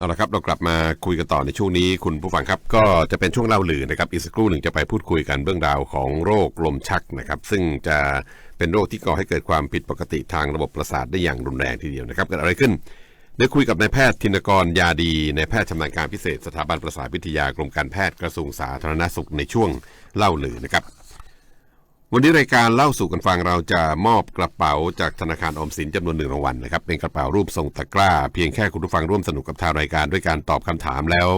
เอาละครับเรากลับมาคุยกันต่อในช่วงนี้คุณผู้ฟังครับ ก็จะเป็นช่วงเล่าลือนะครับอีกสักครู่หนึ่งจะไปพูดคุยกันเรื่องราวของโรคลมชักนะครับ ซึ่งจะเป็นโรคที่ก่อให้เกิดความผิดปกติทางระบบประสาทได้อย่างรุนแรงทีเดียวนะครับเกิดอะไรขึ้นได้คุยกับนายแพทย์ธินกรยาดีนายแพทย์ชำนาญการพิเศษสถาบันประสาทวิทยากรมการแพทย์กระทรวงสาธารณสุขในช่วงเล่าลือนะครับ วันนี้รายการเล่าสู่กันฟังเราจะมอบกระเป๋าจากธนาคารอมสินจำนวนหนึ่งรางวัลนะครับ เป็นกระเป๋ารูปทรงตะกร้า เพียงแค่คุณผู้ฟังร่วมสนุกกับทางรายการด้วยการตอบคำถามแล้ว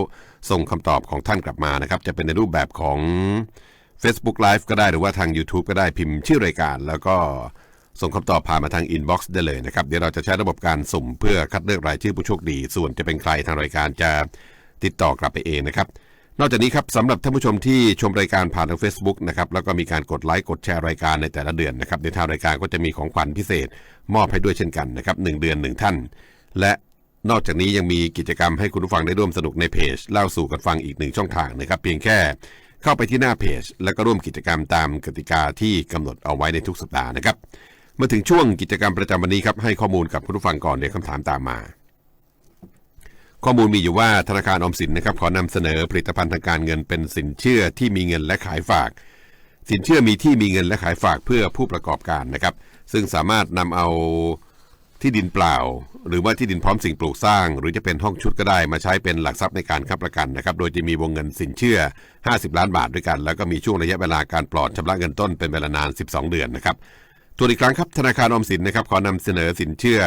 ส่งคำตอบของท่านกลับมานะครับ จะเป็นในรูปแบบของ Facebook Live ก็ได้หรือว่าทาง YouTube ก็ได้พิมพ์ชื่อรายการ แล้วก็ส่งคำตอบผ่านมาทางอินบ็อกซ์ได้เลยนะครับ เดี๋ยวเราจะใช้ระบบการสุ่มเพื่อคัดเลือกรายชื่อผู้โชคดี ส่วนจะเป็นใครทางรายการจะติดต่อกลับไปเองนะครับ นอกจากนี้ครับสำหรับท่านผู้ชมที่ชมรายการผ่านทาง Facebook นะครับแล้วก็มีการกดไลค์กดแชร์รายการในแต่ละเดือนนะครับในทางรายการก็จะมีของขวัญพิเศษ มอบให้ด้วยเช่นกันนะครับหนึ่งเดือนหนึ่งท่าน และนอกจากนี้ยังมีกิจกรรมให้คุณผู้ฟังได้ร่วมสนุกในเพจเล่าสู่กันฟังอีกหนึ่งช่องทางนะครับเพียงแค่เข้าไปที่หน้าเพจ แล้วก็ร่วมกิจกรรมตามกติกาที่กำหนดเอาไว้ในทุกสัปดาห์นะครับมาถึงช่วงกิจกรรมประจำวันนี้ครับให้ข้อมูลกับคุณผู้ฟังก่อนเดี๋ยวคำถามตามมา ข้อมูลมีอยู่ว่าธนาคารออมสินนะครับขอนำเสนอผลิตภัณฑ์ทางการเงินเป็นสินเชื่อที่มีเงินและขายฝาก สินเชื่อมีที่มีเงินและขายฝากเพื่อผู้ประกอบการนะครับ ซึ่งสามารถนำเอาที่ดินเปล่า หรือว่าที่ดินพร้อมสิ่งปลูกสร้าง หรือจะเป็นห้องชุดก็ได้มาใช้เป็นหลักทรัพย์ในการค้ำประกันนะครับ โดยจะมีวงเงินสินเชื่อ 50 ล้านบาทด้วยกัน แล้วก็มีช่วงระยะเวลาการปลอดชำระเงินต้นเป็นเวลานาน 12 เดือนนะครับตัวอีกครั้งครับธนาคารออมสินนะครับขอนำเสนอสินเชื่อ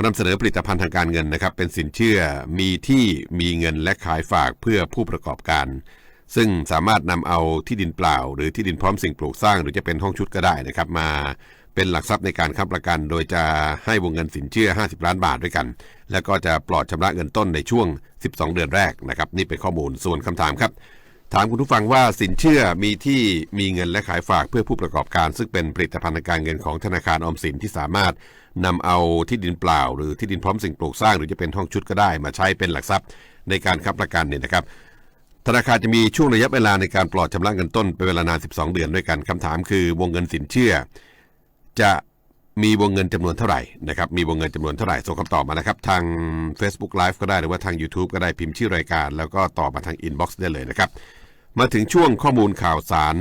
นำเสนอผลิตภัณฑ์ทางการเงินนะครับ เป็นสินเชื่อมีที่มีเงินและขายฝากเพื่อผู้ประกอบการ ซึ่งสามารถนำเอาที่ดินเปล่า หรือที่ดินพร้อมสิ่งปลูกสร้าง หรือจะเป็นห้องชุดก็ได้นะครับ มาเป็นหลักทรัพย์ในการค้ำประกัน โดยจะให้วงเงินสินเชื่อ 50 ล้านบาทด้วยกัน แล้วก็จะปลอดชำระเงินต้นในช่วง 12 เดือนแรกนะครับ นี่เป็นข้อมูลส่วนคำถามครับ ถามคุณผู้ฟังว่าสินเชื่อมีที่มีเงินและขายฝากเพื่อผู้ประกอบการ ซึ่งเป็นผลิตภัณฑ์ทางการเงินของธนาคารออมสินที่สามารถ นำเอาที่ดินเปล่า หรือที่ดินพร้อมสิ่งปลูกสร้าง หรือจะเป็นห้องชุดก็ได้ มาใช้เป็นหลักทรัพย์ในการค้ำประกันเนี่ยนะครับธนาคารจะมีช่วงระยะเวลาในการปลอดชำระเงินต้นเป็นเวลานาน 12 เดือนด้วยกันคำถามคือวงเงินสินเชื่อ จะมีวงเงินจำนวนเท่าไหร่นะครับมีวงเงินจำนวนเท่าไหร่ส่งคำตอบมานะครับ ทาง Facebook Live ก็ได้หรือว่าทาง YouTube ก็ได้พิมพ์ชื่อรายการ แล้วก็ตอบมาทาง Inbox ได้เลยนะครับ มาถึงช่วงข้อมูลข่าวสาร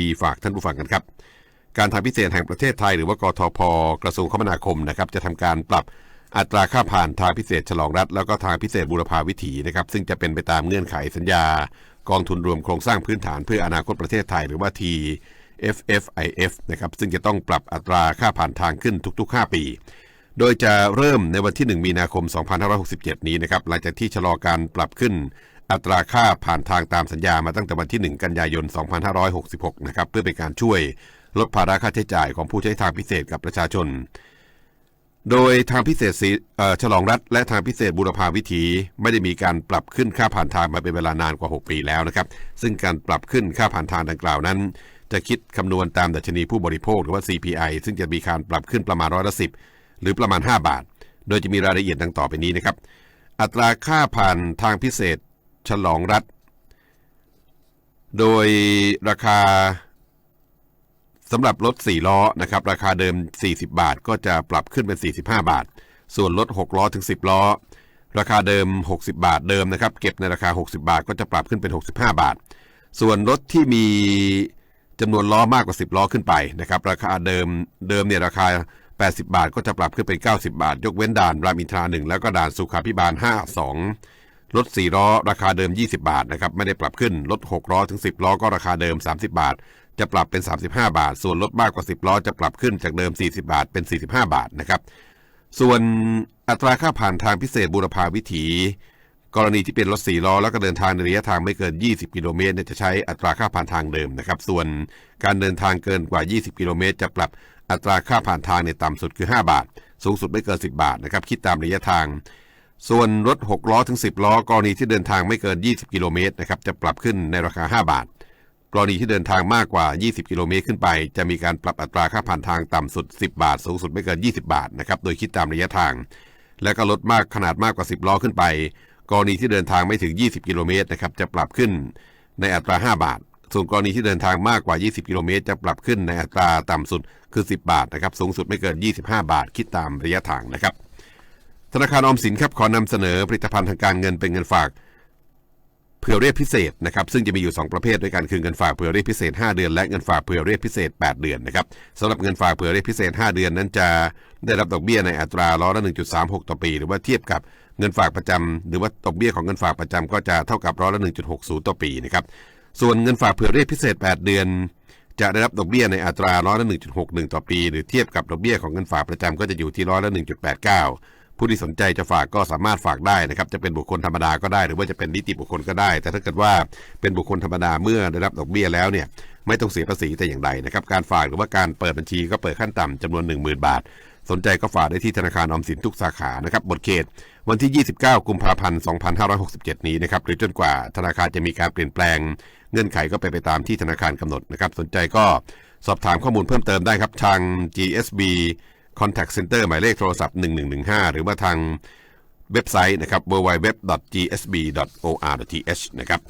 ดีๆ ฝากท่านผู้ฟังกันครับ การทางพิเศษแห่งประเทศไทยหรือว่ากทพกระทรวงคมนาคมนะครับจะทำการปรับอัตราค่าผ่านทางพิเศษฉลองรัฐ แล้วก็ทางพิเศษบูรพาวิถีนะครับซึ่งจะเป็นไปตามเงื่อนไขสัญญา กองทุนรวมโครงสร้างพื้นฐานเพื่ออนาคตประเทศไทยหรือว่า TFFIF นะครับซึ่งจะต้องปรับอัตราค่าผ่านทางขึ้นทุก ๆ 5 ปี โดยจะเริ่มในวันที่ 1 มีนาคม 2567 นี้นะครับหลังจากที่ชะลอการปรับขึ้นอัตราค่าผ่านทางตามสัญญามาตั้งแต่วันที่ 1 กันยายน 2566 นะครับเพื่อเป็นการช่วย ลดภาระค่าใช้จ่ายของผู้ใช้ทางพิเศษกับประชาชน โดยทางพิเศษสีฉลองรัฐ และทางพิเศษบูรพาวิถี ไม่ได้มีการปรับขึ้นค่าผ่านทางมาเป็นเวลานานกว่า 6 ปีแล้วนะครับ ซึ่งการปรับขึ้นค่าผ่านทางดังกล่าวนั้น จะคิดคำนวณตามดัชนีผู้บริโภคหรือว่า CPI ซึ่งจะมีการปรับขึ้นประมาณร้อยละสิหรือประมาณ 5 บาท โดยจะมีรายละเอียดดังต่อไปนี้นะครับ อัตราค่าผ่านทางพิเศษฉลองรัฐ โดยราคา สำหรับรถ 4 ล้อนะครับราคาเดิม 40 บาท ก็จะปรับขึ้นเป็น 45 บาท ส่วนรถ 6 ล้อถึง 10 ล้อ ราคาเดิม 60 บาทเดิมนะครับเก็บในราคา 60 บาท ก็จะปรับขึ้นเป็น 65 บาท ส่วนรถที่มีจำนวนล้อมากกว่า 10 ล้อขึ้นไปนะครับราคาเดิมเดิมเนี่ยราคา 80 บาท ก็จะปรับขึ้นเป็น 90 บาท ยกเว้นด่านรามอินทรา 1 แล้วก็ด่านสุขาพิบาล 52รถ4ล้อราคาเดิม 20 บาทนะครับไม่ได้ปรับขึ้น รถ6ล้อถึง 10ล้อก็ราคาเดิม 30 บาท จะปรับเป็น 35 บาท ส่วนรถมากกว่า 10 ล้อจะปรับขึ้นจากเดิม 40 บาทเป็น 45 บาทนะครับ ส่วนอัตราค่าผ่านทางพิเศษบูรพาวิถี กรณีที่เป็นรถ4ล้อแล้วก็เดินทางในระยะทางไม่เกิน 20 กิโลเมตรจะใช้อัตราค่าผ่านทางเดิมนะครับ ส่วนการเดินทางเกินกว่า 20 กิโลเมตรจะปรับอัตราค่าผ่านทางในต่ำสุดคือ 5 บาท สูงสุดไม่เกิน 10 บาทนะครับ คิดตามระยะทาง ส่วนรถ 6 ล้อถึง 10 ล้อกรณีที่เดินทางไม่เกิน 20 กิโลเมตรนะครับจะปรับขึ้นในราคา 5 บาท รณีที่เดินทางมากกว่า 20 กิโลเมตรขึ้นไป จะมีการปรับอัตราค่าผ่านทางต่ำสุด 10 บาท สูงสุดไม่เกิน 20 บาทนะครับ โดยคิดตามระยะทาง และก็รถมากขนาดมากกว่า 10 ล้อขึ้นไป กรณีที่เดินทางไม่ถึง 20 กิโลเมตรนะครับ จะปรับขึ้นในอัตรา 5 บาท ส่วนกรณีที่เดินทางมากกว่า 20 กิโลเมตร จะปรับขึ้นในอัตราต่ำสุดคือ 10 บาทนะครับ สูงสุดไม่เกิน 25 บาท คิดตามระยะทางนะครับ ธนาคารออมสินครับขอนำเสนอผลิตภัณฑ์ทางการเงินเป็นเงินฝาก ผื่อเรียกพิเศษนะครับซึ่งจะมีอยู่ 2 ประเภทด้วยกันคือเงินฝากเผื่อเรียกพิเศษ 5 เดือน และเงินฝากเผื่อเรียกพิเศษ 8 เดือนนะครับสำหรับเงินฝากเผื่อเรียกพิเศษ 5 เดือนนั้นจะได้รับดอกเบี้ยในอัตราร้อยละ1.36 ต่อปี หรือว่าเทียบกับเงินฝากประจำหรือว่าดอกเบี้ยของเงินฝากประจำก็จะเท่ากับร้อยละ1.60 ต่อปีนะครับส่วนเงินฝากเผื่อเรียกพิเศษ 8 เดือน จะได้รับดอกเบี้ยในอัตราร้อยละ1.61 ต่อปี หรือเทียบกับดอกเบี้ยของเงินฝากประจำก็จะอยู่ที่ร้อยละ1.89 ผู้ที่สนใจจะฝากก็สามารถฝากได้นะครับ จะเป็นบุคคลธรรมดาก็ได้ หรือว่าจะเป็นนิติบุคคลก็ได้ แต่ถ้าเกิดว่าเป็นบุคคลธรรมดาเมื่อได้รับดอกเบี้ยแล้วเนี่ยไม่ต้องเสียภาษีแต่อย่างใดนะครับ การฝากหรือว่าการเปิดบัญชีก็เปิดขั้นต่ำจำนวน 10,000 บาท สนใจก็ฝากได้ที่ธนาคารออมสินทุกสาขานะครับบทเขต วันที่ 29 กุมภาพันธ์ 2567 นี้นะครับหรือจนกว่าธนาคารจะมีการเปลี่ยนแปลง เงื่อนไขก็ไปไปตามที่ธนาคารกำหนดนะครับ สนใจก็สอบถามข้อมูลเพิ่มเติมได้ครับทาง GSB Contact Center หมายเลขโทรศัพท์ 1115 หรือว่าทางเว็บไซต์นะครับ www.gsb.or.th นะครับ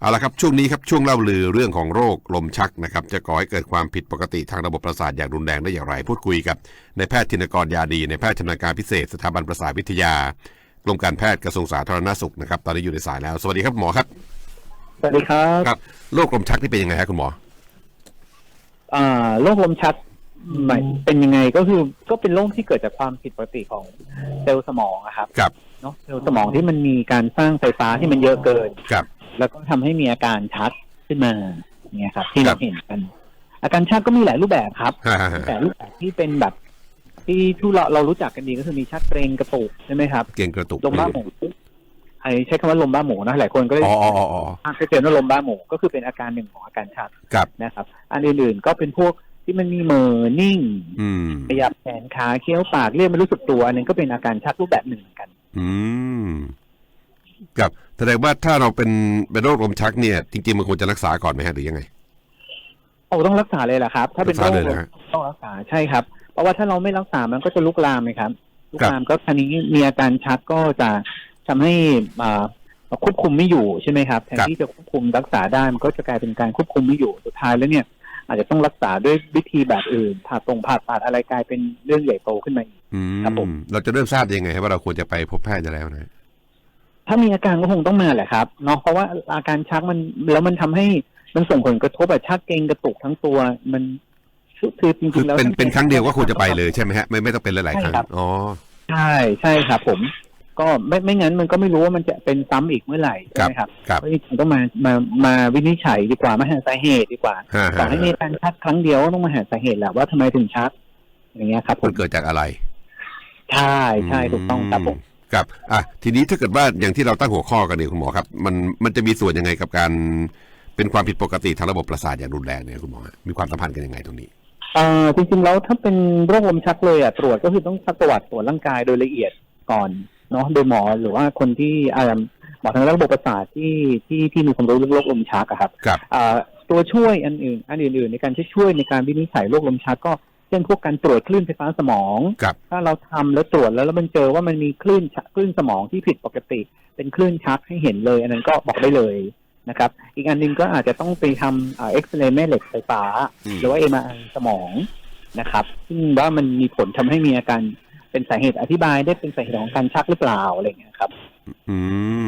เอาละครับช่วงนี้ครับช่วงเล่าลือเรื่องของโรคลมชักนะครับจะก่อให้เกิดความผิดปกติทางระบบประสาทอย่างรุนแรงได้อย่างไรพูดคุยกับนายแพทย์ธินกรยาดีในายแพทย์ชำนาญการพิเศษสถาบันประสาทวิทยากรมการแพทย์กระทรวงสาธารณสุขนะครับตอนนี้อยู่ในสายแล้ว สวัสดีครับหมอครับสวัสดีครับครับโรคลมชักนี่เป็นยังไงครับคุณหมออ่าโรคลมชัก หมายเป็นยังไงก็คือก็เป็นโรคที่เกิดจากความผิดปกติของเซลล์สมองอะครับครับ เนาะเซลล์สมองที่มันมีการสร้างไฟฟ้าที่มันเยอะเกินครับ แล้วก็ทำให้มีอาการชักขึ้นมาเนี่ยครับ ที่ครัเราบเห็นกัน อาการชักก็มีหลายรูปแบบครับ ฮ่าฮ่าฮ่าแต่รูปแบบที่เป็นแบบ ที่ทุเราเรารู้จักกันดีก็คือมีชักเกรงกระตุกใช่ไหมครับเก่งกระตุกลมบ้าหมูไอใช้คำว่าลมบ้าหมูนะหลายคนก็เลยอ๋ออ๋ออ๋ออ๋อภาคเจนว่าลมบ้าหมูก็คือเป็นอาการหนึ่งของอาการชักครับ นะครับ อันอื่นๆก็เป็นพวก ที่มันมีเหม่อนิ่งอืมขยับแขนขาเคี้ยวปากเรียกไม่รู้สึกตัวอันนี้ก็เป็นอาการชักรูปแบบหนึ่งเหมือนกัน อืมครับแสดงว่าถ้าเราเป็นเป็นโรคลมชักเนี่ย จริงๆมันควรจะรักษาก่อนไหมฮะหรือยังไงโอ้ต้องรักษาเลยแหละครับ ถ้าเป็นโรรักคษาเลยนะฮะต้องรักษาใช่ครับ เพราะว่าถ้าเราไม่รักษามันก็จะลุกลามไหมครับลุกครับลามก็ทีนี้มีอาการชักก็จะทำให้อ่าควบคุมไม่อยู่ใช่ไหมครับแทนที่จะควบคุมรักษาได้มันก็จะกลายเป็นการควบคุมไม่อยู่สุดท้ายแล้วเนี่ย อาจจะต้องรักษาด้วยวิธีแบบอื่นผ่าตรงผ่าตัดอะไรกลายเป็นเรื่องใหญ่โตขึ้นมาอีกอืมครับผมเราจะเริ่มทราบยังไงครับว่าเราควรจะไปพบแพทย์ได้แล้วนะถ้ามีอาการก็คงต้องมาแหละครับเนาะเพราะว่าอาการชักมันแล้วมันทำให้มันส่งผลกระทบแบบชักเกร็งกระตุกทั้งตัวมันคือจคืริองๆแล้วเป็นเป็นครั้งเดียวก็ควรจะไปเลยใช่ไหมฮะไม่ไม่ต้องเป็นหลายๆครั้งใช่ครับอ๋อใช่ใช่ครับผม ก็ไม่ไม่งั้นมันก็ไม่รู้ว่ามันจะเป็นซ้ำอีกเมื่อไหร่ใช่ไหมครับครับก็จริงๆต้องมามามาวินิจฉัยดีกว่ามาหาสาเหตุดีกว่าฮ่าต่อฮ่าให้มีการชักครั้งเดียวก็ต้องมาหาสาเหตุแหละว่าทำไมถึงชัก อย่างเงี้ยครับผมัมนเกิดจากอะไร ใช่ใช่ถูกต้องครับผมครับอะทีนี้ถ้าเกิดว่าอย่างที่เราตั้งหัวข้อกันเนี่ยคุณหมอครับ มันมันจะมีส่วนยังไงกับการเป็นความผิดปกติทางระบบประสาทอย่างรุนแรงเนี่ยคุณหมอฮะมีความสัมพันธ์กันยังไงตรงนี้เอ่อจริงๆแล้วถ้าเป็นโรคลมชักเลยอะตรวจก็คือต้องซักประวัติตรวจร่างกายโดยละเอียดก่อน เนาะโดยหมอหรือว่าคนที่อ่าหมอทางระบบประสาทที่ที่ที่มีความรู้เรื่องโรคลมชักอะครับครับอ่าตัวช่วยอันอื่น อันอื่น ๆ ในการที่ช่วยในการวินิจฉัยโรคลมชักก็เช่นพวกการตรวจคลื่นไฟฟ้าสมองครับถ้าเราทำแล้วตรวจแล้วแล้วมันเจอว่ามันมีคลื่นชักคลื่นสมองที่ผิดปกติ เป็นคลื่นชักให้เห็นเลย อันนั้นก็บอกได้เลยนะครับ อีกอันหนึงก็อาจจะต้องไปทำเอ็กซเรย์แม่เหล็กไฟฟ้าอืมหรือว่าเอ็มสมองนะครับ ซึ่งว่ามันมีผลทำให้มีอาการ เป็นสาเหตุอธิบายได้เป็นสาเหตุของการชักหรือเปล่าอะไรอย่างเงี้ยครับ อื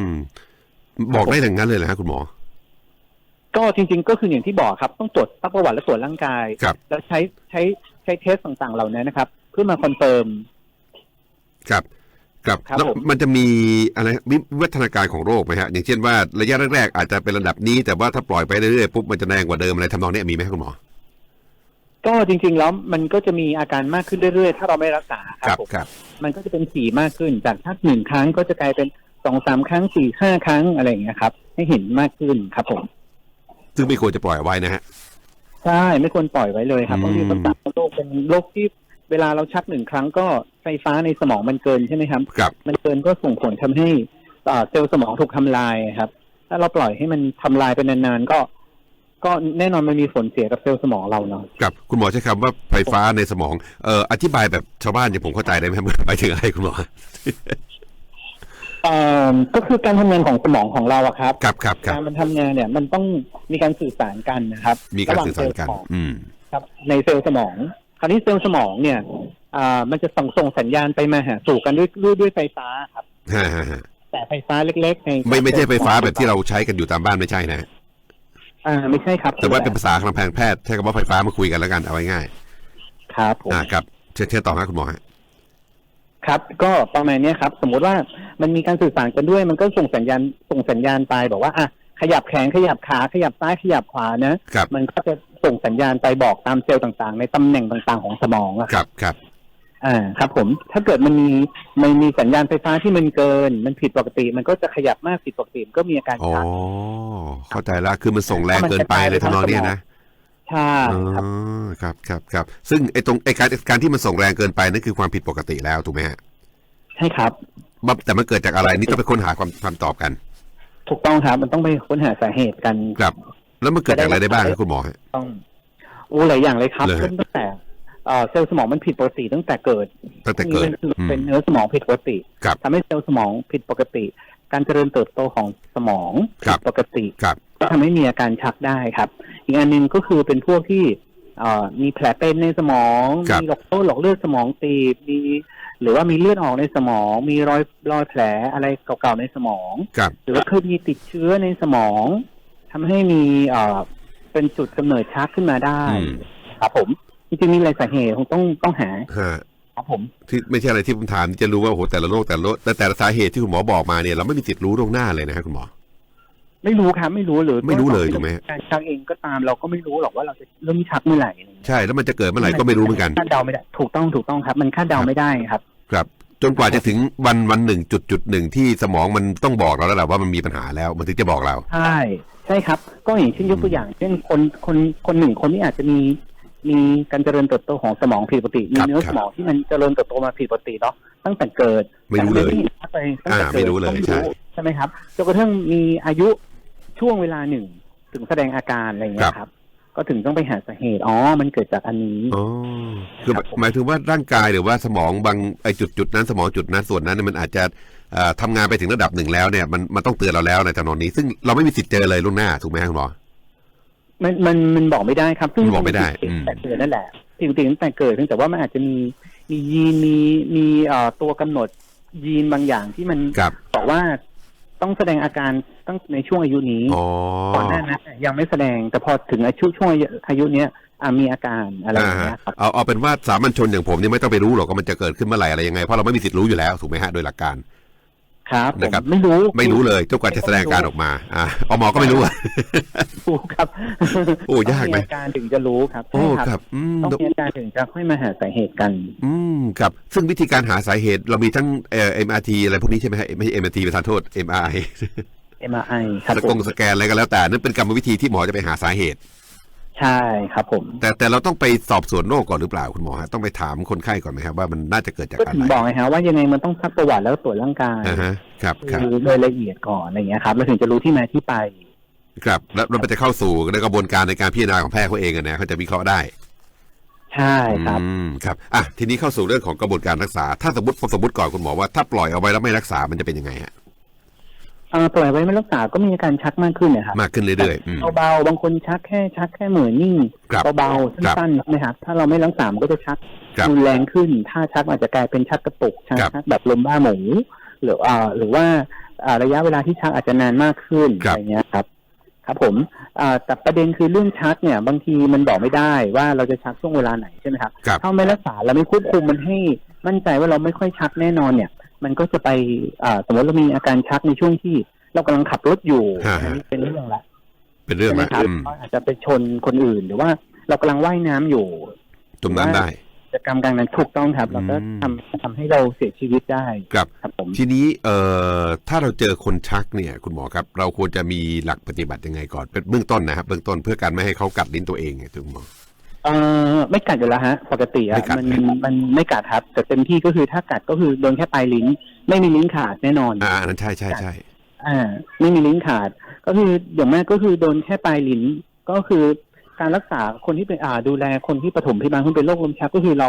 ม บอกได้อย่างนั้นเลยเหรอฮะคุณหมอ ก็จริง ๆ ก็คืออย่างที่บอกครับ ต้องตรวจซักประวัติและตรวจร่างกาย ครับ แล้วใช้ใช้ใช้เทสต่างๆเหล่านี้นะครับ เพื่อมาคอนเฟิร์ม ครับ ครับครับแล้วผม มันจะมีอะไรวิวิวัฒนาการของโรคไหมฮะ อย่างเช่นว่าระยะแรกๆอาจจะเป็นระดับนี้ แต่ว่าถ้าปล่อยไปเรื่อยๆปุ๊บมันจะแรงกว่าเดิมอะไรทำนองเนี้ยมีไหมครับคุณหมอ ก็จริงๆแล้วมันก็จะมีอาการมากขึ้นเรื่อยๆ ถ้าเราไม่รักษาครับผมครับมันก็จะเป็นสีมากขึ้นจากชักหนึ่งครั้งก็จะกลายเป็นสองสามครั้งสี่ห้าครั้งอะไรอย่างเงี้ยครับ ให้เห็นมากขึ้นครับผม ซึ่งไม่ควรจะปล่อยไว้นะฮะใช่ไม่ควรปล่อยไว้เลยครับอืมบางทีมันเป็นโรคเป็นโรคที่เวลาเราชักหนึ่งครั้งก็ไฟฟ้าในสมองมันเกินใช่ไหมครับครับ มันเกินก็ส่งผลทำให้เอ่อเซลล์สมองถูกทำลายครับ ถ้าเราปล่อยให้มันทำลายไปนานๆก็ ก็แน่นอนมันมีผลเสียกับเซลล์สมองเราเนาะครับคุณหมอใช้คำว่าไฟฟ้าในสมองเอ่ออธิบายแบบชาวบ้านอย่างผมเข้าใจได้ไหมครับหมายถึงอะไรคุณหมอเอ่อก็คือการทำงานของสมองของเราอะครับครับครับครับการมันทำงานเนี่ยมันต้องมีการสื่อสารกันนะครับมีการะหว่งสื่อสารกันเซลล์สมองอืม ครับ ในเซลล์สมอง คราวนี้เซลล์สมองเนี่ยอ่ามันจะส่งส่งสัญญาณไปมาหาสู่กันด้วยด้วยด้วยไฟฟ้าครับ ฮะฮะฮะแต่ไฟฟ้าเล็กๆในไม่ไม่ใช่ไฟฟ้าแบบที่เราใช้กันอยู่ตามบ้านไม่ใช่นะ อ่าไม่ใช่ครับแต่ว่าเป็นภาษาทางแพทย์แพทย์ใช้คำว่าไฟฟ้ามาคุยกันแล้วกันเอาไว้ง่ายครับผมอ่าครับเชิญเชิญต่อฮะคุณหมอฮะครับ ก็ประมาณเนี้ยครับ สมมุติว่ามันมีการสื่อสารกันด้วย มันก็ส่งสัญญาณส่งสัญญาณไปบอกว่าอะขยับแขนขยับขาขยับซ้ายขยับขวานะครับมันก็จะส่งสัญญาณไปบอกตามเซลล์ต่างๆ ในตำแหน่งต่างๆ ของสมองอะครับครับ อ่าครับผมถ้าเกิดมันมีมันมีสัญญาณไฟฟ้าที่มันเกิน มันผิดปกติ มันก็จะขยับมากผิดปกติมันก็มีอาการอ๋อชักเข้าใจละคือมันส่งแรงเกินไปเลยทำนองเนี้ยนะใช่ครับอ๋อครับครับครับซึ่งไอ้ตรงไอ้การการที่มันส่งแรงเกินไปนั่นคือความผิดปกติแล้วถูกไหมฮะใช่ครับ ว่าแต่มันเกิดจากอะไรนี่ต้องไปค้นหาความคำตอบกัน ถูกต้องครับมันต้องไปค้นหาสาเหตุกันครับ แล้วมันเกิดจากอะไรได้บ้างครับคุณหมอฮะ ต้องโอ้หลายอย่างเลยครับเลยเริ่มตั้งแต่ เอ่อเซลล์สมองมันผิดปกติตั้งแต่เกิดตั้งแต่เกิดนี่อืมเป็นเนื้อสมองผิดปกติครับทำให้เซลล์สมองผิดปกติ การเจริญเติบโตของสมองครัผิบดปกติครับก็ทำให้มีอาการชักได้ครับ อีกอันหนึ่งก็คือเป็นพวกที่เอ่อมีแผลเป็นในสมองครับมีหลอกโรคหลอกเลือดสมองตีบมีหรือว่ามีเลือดออกในสมอง มีรอยรอยแผลอะไรเก่าๆในสมองครับหรือว่าเคยมีติดเชื้อในสมองทำให้มีเอ่อเป็นจุดกำเนิดชักขึ้นมาได้อืมครับผม จริงๆมีหลายสาเหตุคงต้องต้องหาฮะครับผม ที่ไม่ใช่อะไรที่ผมถามที่จะรู้ว่าโอ้โหแต่ละโรคแต่ละโรคแต่แต่ละสาเหตุที่คุณหมอบอกมาเนี่ยเราไม่มีสิทธิ์รู้ล่วงหน้าเลยนะฮะคุณหมอ ไม่รู้ครับไม่รู้หรือไม่รู้เลยถูกไหมการชักเองก็ตามเราก็ไม่รู้หรอกว่าเราจะเริ่มชักเมื่อไหร่อะไรอย่างเงี้ยใช่แล้วมันจะเกิดเมื่อไหร่ก็ไม่รู้เหมือนกัน คาดเดาไม่ได้ ถูกต้องถูกต้องครับ มันคาดเดาไม่ได้ครับ ครับ จนกว่าจะถึงวันวันหนึ่งจุดจุดหนึ่งที่สมองมันต้องบอกเราแล้วแหละว่ามันมีปัญหาแล้ว มันถึงจะบอกเรา ใช่ใช่ครับ ก็อย่างเช่นยกตัวอย่าง เช่นคนคนคนหนึ่งคนที่อาจจะมี มีการเจริญเติบโตของสมองผิดปกติ มีครับเนื้อครัสบมองที่มันเจริญเติบโตมาผิดปกติเนาะตั้งแต่เกิดไม่รู้เลยแต่ไม่ห็นชัดเลยตั้งแต่อ่าไม่เกิดรู้เลยก็ใช่ใช่ไหมครับจนกระทั่งมีอายุช่วงเวลาหนึ่งถึงแสดงอาการอะไรอย่างเงี้ยครับ ก็ถึงต้องไปหาสาเหตุอ๋อมันเกิดจากอันนี้อ๋อคือครับผมหมายถึงว่าร่างกายหรือว่าสมองบางไอจุดจุดนั้นสมองจุดนั้นส่วนนั้นเนยมันอาจจะเอ่อทำงานไปถึงระดับหนึ่งแล้วเนี่ยมันมันต้องเตือนเราแล้วในจำนวนนี้ ซึ่งเราไม่มีสิทธิ์เจอเลยล่วงหน้าถูกไหมครับคุณหมอ มันมันมันบอกไม่ได้ครับซึ่งมันบอกไม่ได้จริงอืมๆแต่เกิดนั่นแหละจริงๆตั้งแต่เกิดเพียงแต่ว่ามันอาจจะมีมียีนมีมีเอ่อตัวกำหนดยีนบางอย่างที่มันครับบอกว่าต้องแสดงอาการตั้งในช่วงอายุนี้อ๋อก่อนหน้านั้นน่ะยังไม่แสดงแต่พอถึงอายุช่วงอายุเนี้ยอะมีอาการอะไรอย่างเงี้ยครับเอาเอาเป็นว่าสามัญชนอย่างผมเนี่ยไม่ต้องไปรู้หรอกว่ามันจะเกิดขึ้นเมื่อไหร่อะไรยังไงเพราะเราไม่มีสิทธิ์รู้อยู่แล้วถูกไหมฮะโดยหลักการ ครับผมนะครับไม่รู้ไม่รู้เลยจนกว่าจะแสดงอาการออกมาอ่าอหมอก็ไม่รู้อะรู้ครับโอ้ยากนะต้องมีอาการถึงจะรู้ครับโอ้ใช่ครับอืมต้องมีอาการถึงจะค่อยมาหาสาเหตุกัน อืมครับ ซึ่งวิธีการหาสาเหตุเรามีทั้งเอ่อ MRT อะไรพวกนี้ใช่ไหมฮะไม่ใช่ MRT ประธานโทษ MRI MRI ครับสผกมงสแกนอะไรก็แล้วแต่นั่นเป็นกรรมวิธีที่หมอจะไปหาสาเหตุ ใช่ครับผม แต่แต่เราต้องไปสอบสวนโรคก่อนหรือเปล่าคุณหมอฮะต้องไปถามคนไข้ก่อนไหมครับว่ามันน่าจะเกิดจากก็อะถึไรงบอกไงฮะว่ายังไงมันต้องซักประวัติแล้วตรวจร่างกายอ่าฮะครับครับดูโดยละเอียดก่อนอะไรเงี้ยครับแล้วถึงจะรู้ที่มาที่ไป ครับ แล้วแล้วมันจะเข้าสู่ในกระบวนการในการพิจารณาของแพทย์เขาเองอะนะเขาจะวิเคราะห์ได้ใช่ครับ อืมครับอะทีนี้เข้าสู่เรื่องของกระบวนการรักษา ถ้าสมมติสมมติก่อนคุณหมอว่าถ้าปล่อยเอาไว้แล้วไม่รักษามันจะเป็นยังไงฮะเอ่อ ปล่อยไว้ไม่รักษาก็มีอาการชักมากขึ้นนะครับมากขึ้นเรื่อยๆอืมเบาๆบางคนชักแค่ชักแค่เหมือนนิ่งครับเบาๆครับสั้นๆใช่ไหมครับถ้าเราไม่รักษามันก็จะชักครับรุนแรงขึ้น ถ้าชักอาจจะกลายเป็นชักกระตุกชักครับชักแบบลมบ้าหมูหรืออ่าหรือว่าอ่าระยะเวลาที่ชักอาจจะนานมากขึ้นครับอะไรเงี้ยครับครับผมอ่าแต่ประเด็นคือเรื่องชักเนี่ยบางทีมันบอกไม่ได้ว่าเราจะชักช่วงเวลาไหนใช่ไหมครับครับถ้าไม่รักษาเราไม่ควบคุมมันให้มั่นใจว่าเราไม่ค่อยชักแน่นอนเนี่ย มันก็จะไปอ่าสมมติเรามีอาการชักในช่วงที่เรากำลังขับรถอยู่ฮะอันนี้เป็นเรื่องละเป็นเรื่องใช่ไหมละครับอืมก็อาจจะไปชนคนอื่นหรือว่าเรากำลังว่ายน้ำอยู่จมน้ำได้กิจกรรมกลางนั้นถูกต้องครับเราก็อืมทำทำให้เราเสียชีวิตได้ครับครับผมทีนี้เอ่อถ้าเราเจอคนชักเนี่ย คุณหมอครับ เราควรจะมีหลักปฏิบัติยังไงก่อนเป็นเบื้องต้นนะครับเบื้องต้นเพื่อการไม่ให้เขากัดลิ้นตัวเองไงคุณหมอ เอ่อไม่กัดอยู่แล้วฮะ ปกติไม่อะกัด มันมันไม่กัดครับ แต่เต็มที่ก็คือถ้ากัดก็คือโดนแค่ปลายลิ้น ไม่มีลิ้นขาดแน่นอน อ่าอันนั้นใช่ใช่ใช่อ่า ไม่มีลิ้นขาด ก็คืออย่างมากก็คือโดนแค่ปลายลิ้น ก็คือการรักษาคนที่เป็นอ่าดูแลคนที่ปฐมพยาบาลคนเป็นโรคลมชักก็คือเรา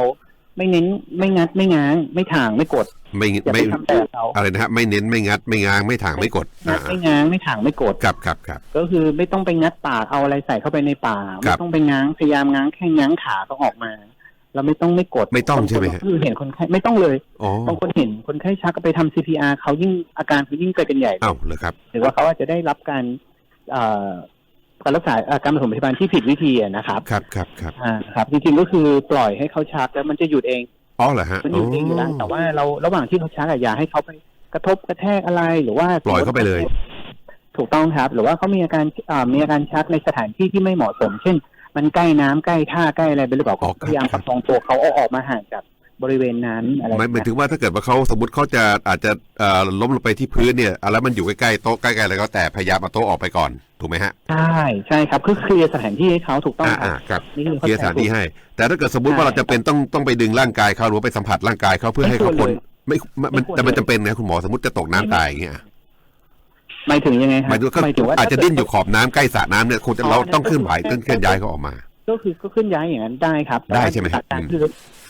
ไม่เน้นไม่งัดไม่ง้าง ไม่ถ่างไม่กด ไม่อย่าไม่ไปทำแบบเขาอะไรนะฮะไม่เน้นไม่งัดไม่ง้างไม่ถางไม่กดงัอ่าดไม่ง้างไม่ถ่างไม่กด ครับครับครับ ก็คือไม่ต้องไปงัดปากเอาอะไรใส่เข้าไปในปากครัไม่บต้องไปง้างพยายามง้างแค่ง้างขาก็ออกมา เราไม่ต้องไม่กดไม่ต้องใช่ไหมฮะบางคนคือเห็นคนไข้ไม่ต้องเลยอ๋อบางคนเห็นคนไข้ชักก็ไปทำ CPR เขายิ่งอาการเขายิ่งเกิดกันใหญ่อ้าวเหรอครับ หรือว่าเขาอาจจะได้รับการเอ่อ การรักษาเอ่อการปฐมพยาบาลที่ผิดวิธีอะนะครับ ครับครับครับอ่าครับ จริงๆก็คือปล่อยให้เขาชักแล้วมันจะหยุดเองอ๋อเหรอฮะมันหยุดเองอยู่แล้วแต่ว่าเราระหว่างที่เขาชักอะอย่าให้เขาไปกระทบกระแทกอะไรหรือว่าปล่อยเข้าไปเลย ถูกต้องครับ หรือว่าเขามีอาการอ่ามีอาการชักในสถานที่ที่ไม่เหมาะสม เช่น มันใกล้น้ำใกล้ท่าใกล้อะไรไปหรือเปล่าอ๋อก็พยายามคปรับระคองตัวเขาเอาออกมาห่างจาก บริเวณนั้นอะไรหมายหมายถึงว่าถ้าเกิดว่าเขาสมมติเขาจะอาจจะเอ่อล้มลงไปที่พื้นเนี่ยอะแล้วมันอยู่ใกล้ๆโต๊ะใกล้ๆอะไรก็แต่พยายามเอาโต๊ะออกไปก่อนถูกไหมฮะใช่ใช่ครับคือเคลียร์สถานที่ให้เขาถูกต้องอ่าครัอ่าบครับนี่คือเคลียร์สถานที่ให้ แต่ถ้าเกิดสมมติว่าเราจะเป็นต้องต้องไปดึงร่างกายเขาหรือว่าไปสัมผัสร่างกายเขาเพื่อให้เขาพ้นไม่ไม่มันแต่มันจำเป็นนะคุณหมอสมมติจะตกน้ำตายอย่างเงี้ย หมายถึงยังไงคหรัมายถึงก็หมายถึงว่าอาจจะดิ้นอยู่ขอบน้ำใกล้สระน้ำเนี่ยคงจะอ๋อเราต้องนั่นก็เคลื่อนไหวคือเคลื่อนเคลื่อนย้ายเขาออกมา ก็คือก็ขึ้นย้ายอย่างนั้นได้ครับได้ใช่ไหมหลักการอืมคือ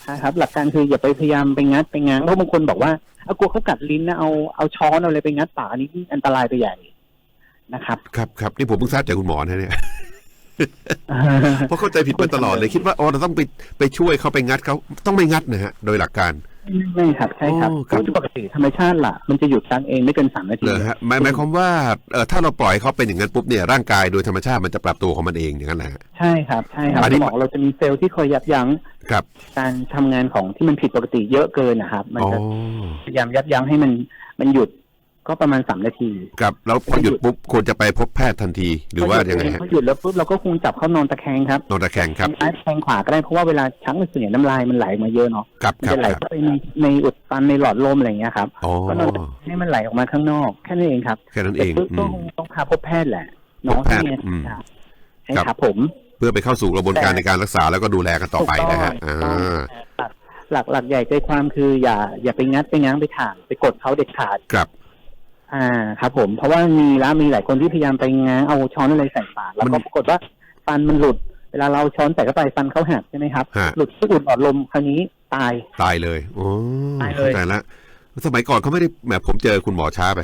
ใช่ครับ หลักการคืออย่าไปพยายามไปงัดไปง้างเพราะบางคนบอกว่าเอากลัวเขากัดลิ้นนะเอาเอาช้อนเอาอะไรไปงัดปากอันนี้อันตรายไปใหญ่นะครับครับครับนี่ผมเพิ่งทราบจากคุณหมอนะเนี่ยเพราะเข้าใจผิดมาตลอดเลยคิดว่าอ๋อเราต้องไปไปช่วยเขาไปงัดเขาต้องไม่งัดนะฮะโดยหลักการ ไม่ครับใช่ครับโอ้ครับ โดยปกติธรรมชาติล่ะ มันจะหยุดชักเองไม่เกินสามนาที เลยฮะหมายหมายความว่าเอ่อถ้าเราปล่อยเขาเป็นอย่างนั้นปุ๊บเนี่ยร่างกายโดยธรรมชาติมันจะปรับตัวของมันเองอย่างนั้นแหละฮะ ใช่ครับใช่ครับอันสนี้ มองเราจะมีเซลล์ที่คอยยับยั้งครับการทำงานของที่มันผิดปกติเยอะเกินนะครับ มันอ๋อจะพยายามยับยั้งให้มันมันหยุด ก็ประมาณสามนาทีครับแล้วพอหยุดปุ๊บควรจะไปพบแพทย์ทันทีหรือว่ายังไงฮะพอหยุดแล้วปุ๊บเราก็คงจับเขานอนตะแคงครับนอนตะแคงครับซ้ายแทงขวาก็ได้เพราะว่าเวลาชักมันส่วนใหญ่น้ำลายมันไหลมาเยอะเนาะครับมันครับจะไหลครับเข้าไปในในอุดตันในหลอดลมอะไรอย่างเงี้ยครับอ๋อก็นอนให้มันไหลออกมาข้างนอกแค่นั้นเองครับแค่นั้นแต่เองปุ๊บอืก็มคงต้องพาพบแพทย์แหละน้องพบแพทย์ที่เนี่ยอืมครับใช่ครับครับผมเพื่อไปเข้าสู่กระบวนการแต่ในการรักษาแล้วก็ดูแลกันต่อไปนะฮะถูกอ่ต้องาหลักหลักใหญ่ใจความคืออย่าอย่าไปงัดไปง้างไปถ่างไปกดเขาเด็ดขาดครับ อ่าครับผมเพราะว่ามีแล้วมีหลายคนที่พยายามไปง้างเอาช้อนอะไรใส่ปากแล้วก็มันปรากฏว่าฟันมันหลุด เวลาเราช้อนใส่เข้าไปฟันเขาหักใช่ไหมครับ ฮะ หลุดที่อุดหลอดลมคราวนี้ตาย ตายเลยโอ้ตายเลยเข้าใจละสมัยก่อนเขาไม่ได้แหมผมเจอคุณหมอช้าไป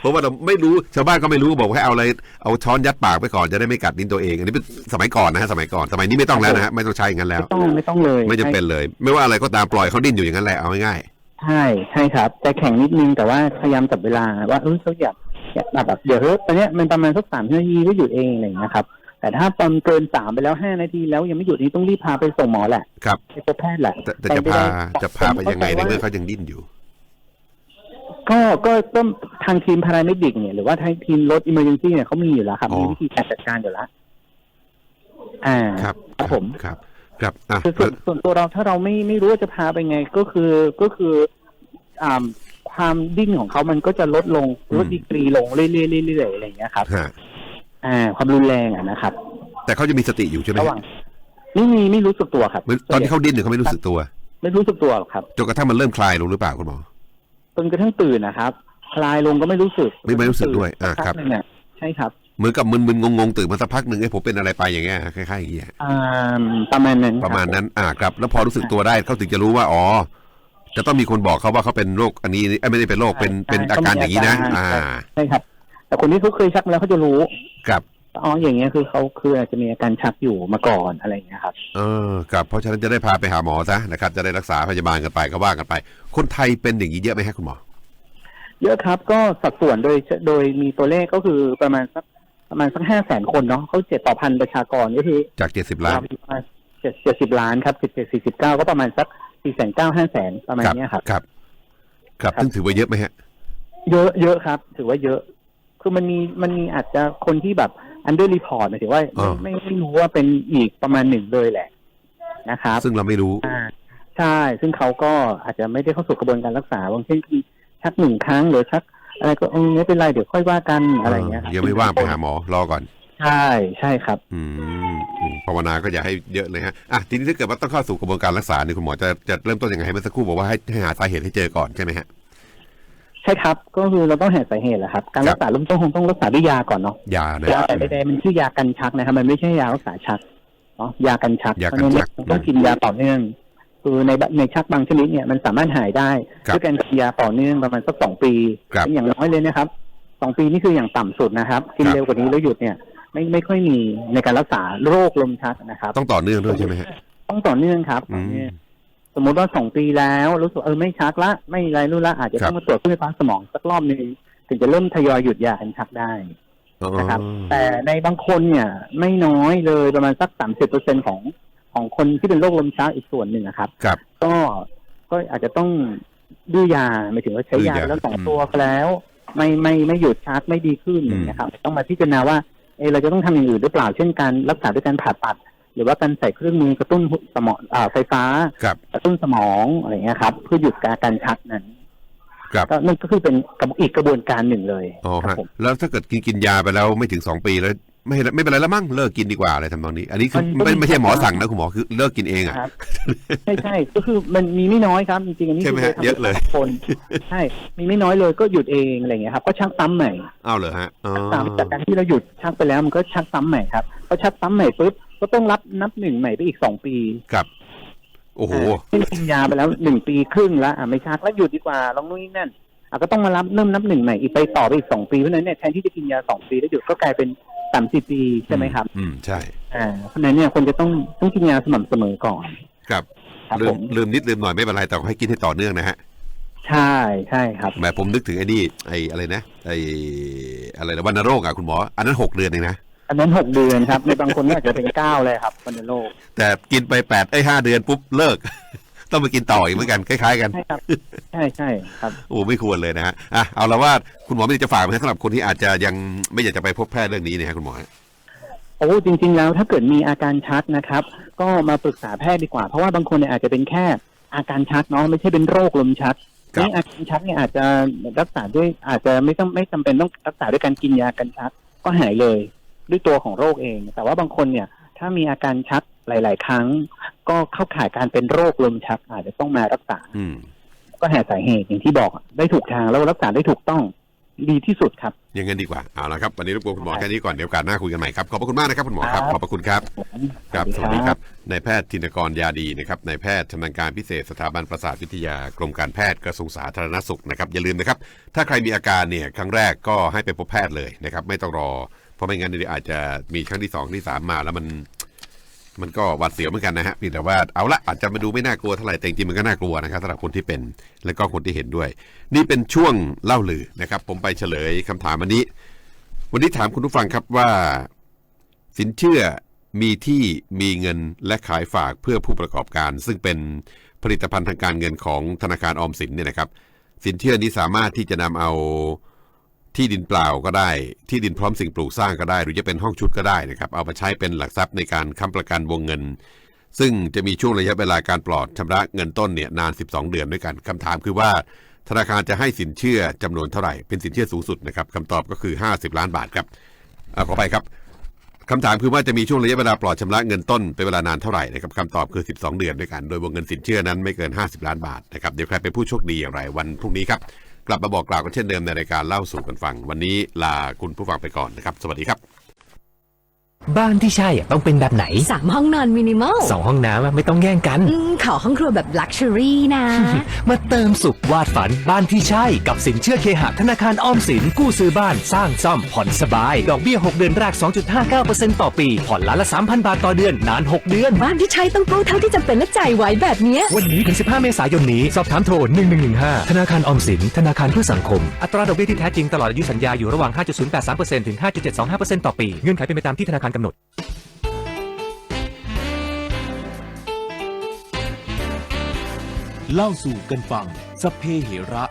เพราะว่าเราไม่รู้ชาวบ้านก็ไม่รู้บอกว่าให้เอาอะไรเอาช้อนยัดปากไปก่อนจะได้ไม่กัดลิ้นตัวเอง อันนี้เป็นสมัยก่อนนะฮะสมัยก่อนสมัยนี้ไม่ต้องแล้วนะฮะไม่ต้องใช้อย่างนั้นแล้ว ไม่ต้องไม่ต้องเลยไม่จำเป็นเลย ไม่ว่าอะไรก็ตามปล่อยเขาดิ้นอยู่อย่างนั้นแหละเอาง่าย ใช่ใช่ครับแต่แข็งนิดนึงแต่ว่าพยายามจับเวลาว่าเออเขาอยากอยากแบบเดี๋ยวเฮ้ยตอนเนี้ยมันประมาณสักสามนาทีก็หยุดเองอะไรอย่างเงี้ยครับแต่ถ้าตอนเกินสามไปแล้วห้านาทีแล้วยังไม่หยุดนี่ต้องรีบพาไปส่งหมอแหละๆครับไปพบแพทย์แหละแต่แต่จะไปพาม่ด้จะพาไปยังไงในผมเมื่อเข้าใจว่าเขายังดิ้นอยู่ ก็ก็ต้องทางทีมพาราเมดิกเนี่ยหรือว่าทางทีมรถอิมเมอร์เจนซี่เนี่ยเขามีอยู่แล้วครับอ๋อมีวิธีการจัดการอยู่แล้วอ่าครับครับผมครับ ครับอะคือส่วนส่วนตัวเราถ้าเราไม่ไม่รู้ว่าจะพาไปไงก็คือก็คืออ่าความดิ้นของเขามันก็จะลดลงลดดีกรีลงเรื่อยๆเรื่อยๆอะไรอย่างเงี้ยครับฮะอ่า ความรุนแรงอะนะครับ แต่เขาจะมีสติอยู่ใช่ไหมระหว่างไม่มีไม่รู้สึกตัวครับเหมือนตอนที่เขาดิ้นเนี่ยเขาไม่รู้สึกตัว ไม่รู้สึกตัวหรอกครับจนกระทั่งมันเริ่มคลายลงหรือเปล่าคุณหมอจนกระทั่งตื่นนะครับ คลายลงก็ไม่รู้สึก ไม่ไม่รู้สึกด้วย อ่าสักครัพับกหนึ่งอะใช่ครับ เหมือนกับมึนๆงงๆตื่นมาสักพักหนึ่งไอ้ผมเป็นอะไรไปอย่างเงี้ยคล้ายๆอย่างเงี้ยอ่าประมาณนั้นประมาณนั้นอ่าครับ แล้วพอรู้สึกตัวได้เขาถึงจะรู้ว่าอ๋อจะต้องมีคนบอกเขาว่าเขาเป็นโรคอันนี้เอ้ยไม่ได้เป็นโรคเป็นเป็นอาการอย่างนี้นะ อ่าใช่ครับ แต่คนที่เขาเคยชักมาแล้วเขาจะรู้ครับอ๋ออย่างเงี้ยคือเขาคืออาจจะมีอาการชักอยู่มาก่อนอะไรอย่างเงี้ยครับเออครับเพราะฉะนั้นจะได้พาไปหาหมอซะนะครับ จะได้รักษาพยาบาลกันไปก็ว่ากันไป คนไทยเป็นอย่างนี้เยอะไหมฮะคุณหมอ เยอะครับ ก็สัดส่วนโดยโดยมีตัวเลขก็คือประมาณสัก ประมาณสักห้าแสนคนเนาะเขาเจ็ดต่อพันประชากรก็คือจากเจ็ดสิบล้านประมาณเจ็ดเจ็ดสิบล้านครับสิบเจ็ดสี่สิบเก้าก็ประมาณสักสี่แสนเก้าห้าแสนประมาณครับเนี้ยครับครับครับ ครับซึ่งถือว่าเยอะไหมฮะ เยอะเยอะครับ ถือว่าเยอะ คือมันมีมันมีอาจจะคนที่แบบอันเดอร์รีพอร์ตหมายถึงว่าอ่าไม่ไม่ไม่รู้ว่าเป็นอีกประมาณหนึ่งเลยแหละนะครับ ซึ่งเราไม่รู้อ่าใช่ ซึ่งเขาก็อาจจะไม่ได้เข้าสู่กระบวนการรักษาบางเช่นที่ชักหนึ่งครั้งหรือชัก อะไรก็เออไม่เป็นไรเดี๋ยวค่อยว่ากันอะไรอย่างเงี้ยครับยังไม่ว่างไปหาหมอรอก่อน ใช่ใช่ครับอืมอืมภาวนาก็อย่าให้เยอะเลยฮะอะทีนี้ถ้าเกิดว่าต้องเข้าสู่กระบวนการรักษาเนี่ยคุณหมอจะจะเริ่มต้นยังไงเมื่อสักครู่บอกว่าให้ให้หาสาเหตุให้เจอก่อนใช่ไหมฮะใช่ครับก็คือเราต้องหาสาเหตุแหละครับ การครับรักษาเริ่มต้นคงต้องรักษาด้วยยาก่อนเนาะยานะยาแต่ใดๆมันชื่อยากันชักนะครับมันไม่ใช่ยารักษาชักเนาะยากันชักยาเพกันราะฉะชันั้กนต้องกินยาต่อเนื่อง คือในในชักบางชนิดเนี่ยมันสามารถหายได้ครับด้วยการกินยาต่อเนื่องประมาณสักสองปีครับเป็นอย่างน้อยเลยนะครับสองปีนี่คืออย่างต่ำสุดนะครับ กินครับเร็วกว่านี้แล้วหยุดเนี่ย ไม่ไม่ค่อยมีในการรักษาโรคลมชักนะครับ ต้องต่อเนื่องด้วยใช่ไหมฮะต้องต่อเนื่องครับอืต่อมเนื่องสมมติว่าสองปีแล้วรู้สึกเออไม่ชักละ ไม่ไรรู้ละอาจจะครับต้องมาตรวจคลื่นไฟฟ้าสมองสักรอบหนึ่งถึงจะเริ่มทยอยหยุดยากันชักได้อ๋อนะครับ แต่ในบางคนเนี่ย ไม่น้อยเลยประมาณสักสามสิบเปอร์เซ็นของ ของคนที่เป็นโรคลมชักอีกส่วนหนึ่งนะครับ ครับ ก็ก็อาจจะต้องดื้อยาหมายถึงว่าใช้ยาดื้อยาแล้วสองอืมตัวแล้ว ไม่ไม่ไม่หยุดชักไม่ดีขึ้นอืม นะครับ ต้องมาพิจารณาว่าเออเราจะต้องทำอย่างอื่นหรือเปล่าเช่นการรักษาด้วยการผ่าตัด หรือว่าการใส่เครื่องมือกระตุ้นสมองอ่าไฟฟ้า ครับ กระตุ้นสมองอะไรเงี้ยครับ เพื่อหยุดการการชักนั้นครับ ก็นั่นก็คือเป็นกระบอีกกระบวนการหนึ่งเลยอ๋อครัฮะบผมแล้วถ้าเกิดกินกินยาไปแล้วไม่ถึงสองปีแล้ว ไม่ไม่เป็นไรแล้วมั้งเลิกกินดีกว่าอะไรทำนองนี้ อันนี้คือมันก็ไม่มีไม่ใช่หมอสั่งนะคุณหมอคือเลิกกินเองอะ ครับ ใช่ใช่ก็คือมันมีไม่น้อยครับจริงๆอันนี้ใช่ไหมคืฮะทำเยอะเลย กับคน ใช่ มีไม่น้อยเลยก็หยุดเองอะไรเงี้ยครับ ก็ชักซ้ำใหม่อ้าวเหรอฮะอ๋อตามจากการที่เราหยุดชักไปแล้วมันก็ชักซ้ำใหม่ครับพอชักซ้ำใหม่ปุ๊บก็ต้องรับนับหนึ่งใหม่ไปอีกสองปีครับโอ้โห อ่าซึ่งกินยาไปแล้วหนึ่งปีครึ่งแล้วอะไม่ชักแล้วหยุดดีกว่าลองนู่นนี่นั่นอะก็ต้องมารับเริ่มนับหนึ่งใหม่อีกไปต่อไปอีกสองปีเพราะฉะนั้นเนี่ยแทนที่จะกินยาสองปีแล้วหยุดก็กลายเป็น สามสี่ปีใช่ไหมครับ อืมใช่อ่าเพราะฉะนั้นเนี่ยคนจะต้องต้องกินยาสม่ำเสมอก่อน ครับครับลืผมม ลืมนิดลืมหน่อยไม่เป็นไรแต่ให้กินให้ต่อเนื่องนะฮะใช่ใช่ครับ แหมผมนึกถึงไอ้นี่ไอ้อะไรนะไอ้อะไรนะวัณโรคอะคุณหมอ อันนั้นหกเดือนเองนะอันนั้นหกเดือนครับ ในบางคนก็อาจจะเป็นเก้าเลยครับวันโรคแต่กินไปแปดไอ้ห้าเดือนปุ๊บเลิก ต้องไปกินต่ออีกเหมือนกันคล้ายๆกัน ใช่ครับ ใช่ใช่ครับ โอ้ไม่ควรเลยนะฮะอะเอาละว่าคุณหมอไม่ได้จะฝากไหมสำหรับคนที่อาจจะยังไม่อยากจะไปพบแพทย์เรื่องนี้เนี่ยฮะคุณหมอฮะ โอ้จริง ๆ แล้วถ้าเกิดมีอาการชักนะครับ ก็มาปรึกษาแพทย์ดีกว่า เพราะว่าบางคนเนี่ยอาจจะเป็นแค่อาการชักเนาะไม่ใช่เป็นโรคลมชักครับ นี่อาการชักเนี่ยอาจจะรักษาด้วยอาจจะไม่ต้องไม่จำเป็นต้องรักษาด้วยการกินยากันชักก็หายเลย ด้วยตัวของโรคเอง แต่ว่าบางคนเนี่ย ถ้ามีอาการชัก หลาย ๆ ครั้ง ก็เข้าข่ายการเป็นโรคลมชักอาจจะต้องมารักษาอืมก็หาสาเหตุอย่างที่บอกอะได้ถูกทางแล้วรักษาได้ถูกต้องดีที่สุดครับอย่างนั้นดีกว่าเอาละครับวันนี้รบกวนคุณหมอแค่นี้ก่อนเดี๋ยวโอกาสหน้าคุยกันใหม่ครับขอบพระคุณมากนะครับคุณหมอครับครับขอบพระคุณครับครับสสวัวัสสดีดีคครัรับบนายแพทย์ธินกรยาดีนะครับนายแพทย์ชำนาญการพิเศษสถาบันประสาทวิทยากรมการแพทย์กระทรวงสาธารณสุขนะครับอย่าลืมนะครับ ถ้าใครมีอาการเนี่ยครั้งแรกก็ให้ไปพบแพทย์เลยนะครับไม่ต้องรอ เพราะไม่งั้นเดี๋ยวอาจจะมีครั้งที่สองที่สามมาแล้วมัน มันก็หวาดเสียวเหมือนกันนะฮะเพียงแต่ว่าเอาละอาจจะมาดูไม่น่ากลัวเท่าไหร่แต่จริงมันก็น่ากลัวนะครับสำหรับคนที่เป็นและก็คนที่เห็นด้วย นี่เป็นช่วงเล่าลือนะครับ ผมไปเฉลยคำถามวันนี้ วันนี้ถามคุณผู้ฟังครับว่า สินเชื่อมีที่มีเงินและขายฝากเพื่อผู้ประกอบการ ซึ่งเป็นผลิตภัณฑ์ทางการเงินของธนาคารออมสินเนี่ยนะครับ สินเชื่อนี้สามารถที่จะนำเอา ที่ดินเปล่าก็ได้ ที่ดินพร้อมสิ่งปลูกสร้างก็ได้ หรือจะเป็นห้องชุดก็ได้นะครับ เอามาใช้เป็นหลักทรัพย์ในการค้ำประกันวงเงิน ซึ่งจะมีช่วงระยะเวลาการปลอดชำระเงินต้นเนี่ยนาน 12 เดือนด้วยกันคำถามคือว่า ธนาคารจะให้สินเชื่อจำนวนเท่าไหร่ เป็นสินเชื่อสูงสุดนะครับคำตอบก็คือ 50 ล้านบาทครับอ่าขอไปครับคำถามคือว่าจะมีช่วงระยะเวลาปลอดชำระเงินต้นเป็นเวลานานเท่าไหร่นะครับคำตอบคือ 12 เดือนด้วยกัน โดยวงเงินสินเชื่อนั้นไม่เกิน 50 ล้านบาทนะครับเดี๋ยวใครเป็นผู้โชคดีอย่างไรวันพรุ่งนี้ครับ กลับมาบอกกล่าวกันเช่นเดิมในรายการเล่าสู่กันฟัง วันนี้ลาคุณผู้ฟังไปก่อนนะครับ สวัสดีครับ บ้านที่ใช่อะต้องเป็นแบบไหนสามห้องนอนมินิมอลสองห้องน้ำอะไม่ต้องแย่งกัน อืมขอห้องครัวแบบลักชัวรี่นะ มาเติมสุขวาดฝันบ้านที่ใช่ กับสินเชื่อเคหะธนาคารออมสินกู้ซื้อบ้านสร้างซ่อมผ่อนสบาย ดอกเบี้ย 6 เดือนแรก 2.59%ต่อปี ผ่อนล้านละ3,000 บาทต่อเดือนนาน 6 เดือน บ้านที่ใช้ต้องกู้เท่าที่จำเป็นและจ่ายไหวแบบเนี้ย วันนี้ถึง 15 เมษายนนี้ สอบถามโทร 1115 ธนาคารออมสิน ธนาคารเพื่อสังคม อัตราดอกเบี้ยที่แท้จริงตลอดอายุสัญญาอยู่ระหว่าง 5.083%ถึง 5.725%ต่อปี เงื่อนไขเป็นไปตามที่ธนาคารกำหนด เล่าสู่กันฟังสพเพเหระ